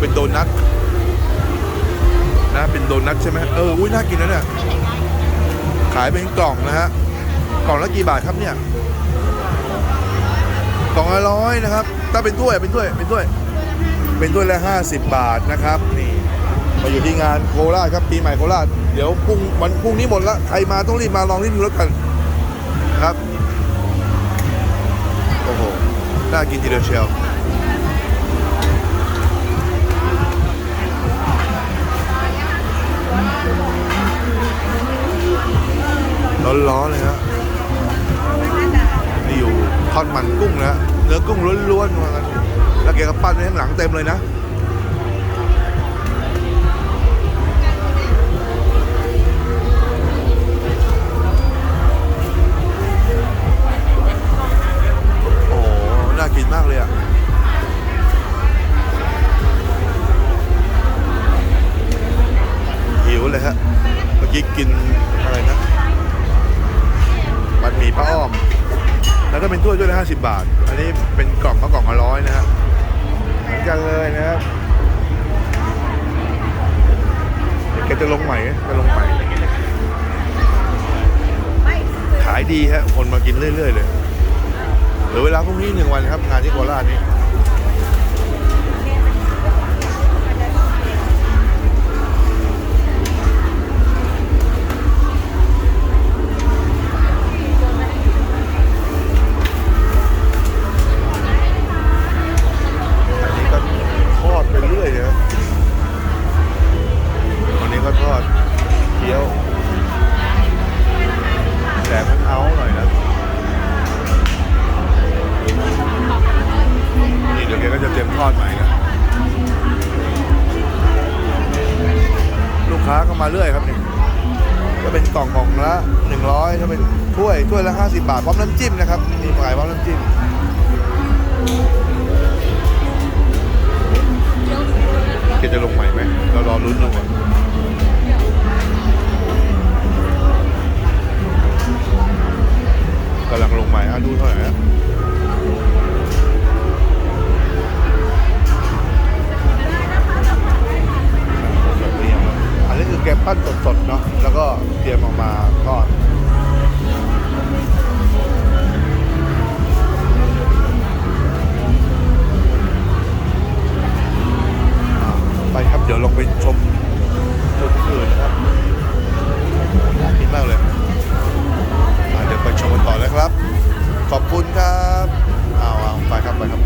เป็นโดนัทนะเป็นโดนัทใช่ไหมเอออุ้ยน่ากินนะเนี่ยขายเป็นกล่องนะฮะกล่องละกี่บาทครับเนี่ยกล่องละร้อยนะครับ ถ้าเป็นถ้วยเป็นถ้วยเป็นถ้วย เป็นถ้วยละห้าสิบบาทนะครับนี่มาอยู่ที่งานโคราชครับปีใหม่โคราชเดี๋ยวพรุ่งวันพรุ่งนี้หมดละใครมาต้องรีบมาลองรีบดูแล้วกันครับโอ้โหน่ากินทีเดียวเชียว ร้อนๆเลยฮะนี่อยู่ทอดมันกุ้งนะเนื้อกุ้งล้วนๆมากันแล้วแกก็ปั้นไว้ข้างหลังเต็มเลยนะโอ้โหน่ากินมากเลยอะหิวเลยฮะเมื่อกี้กินอะไรนะันหมี่ป้าอ้อม แล้วก็เป็นถ้วยด้วยละห้าสิบบาท อันนี้เป็นกล่องก็กล่องละร้อยนะฮะเหมือนกันเลยนะครับแกจะลงใหม่จะลงใหม่ ขายดีฮะคนมากินเรื่อย ๆ เลยเหลือเวลาพรุ่งนี้หนึ่งวันครับ งานที่โคราชนี่ รียมทอดใหม่นะลูกค้าก็มาเรื่อยครับเนี่ยก็เป็นกล่องกล่องละหนึ่งร้อยถ้าเป็นถ้วยถ้วยละห้าสิบบาทพร้อมน้ำจิ้มนะครับนี่ขายพร้อมน้ำจิ้มแกจะลงใหม่ไหมเรารอลุ้นเราก่อนกำลังลงใหม่อะดูเท่าไหร่นะ ปั้นสดๆเนาะแล้วก็เตรียมออกมาก่อนไปครับเดี๋ยวลองไปชมจุดอื่นครับน่ากินมากเลย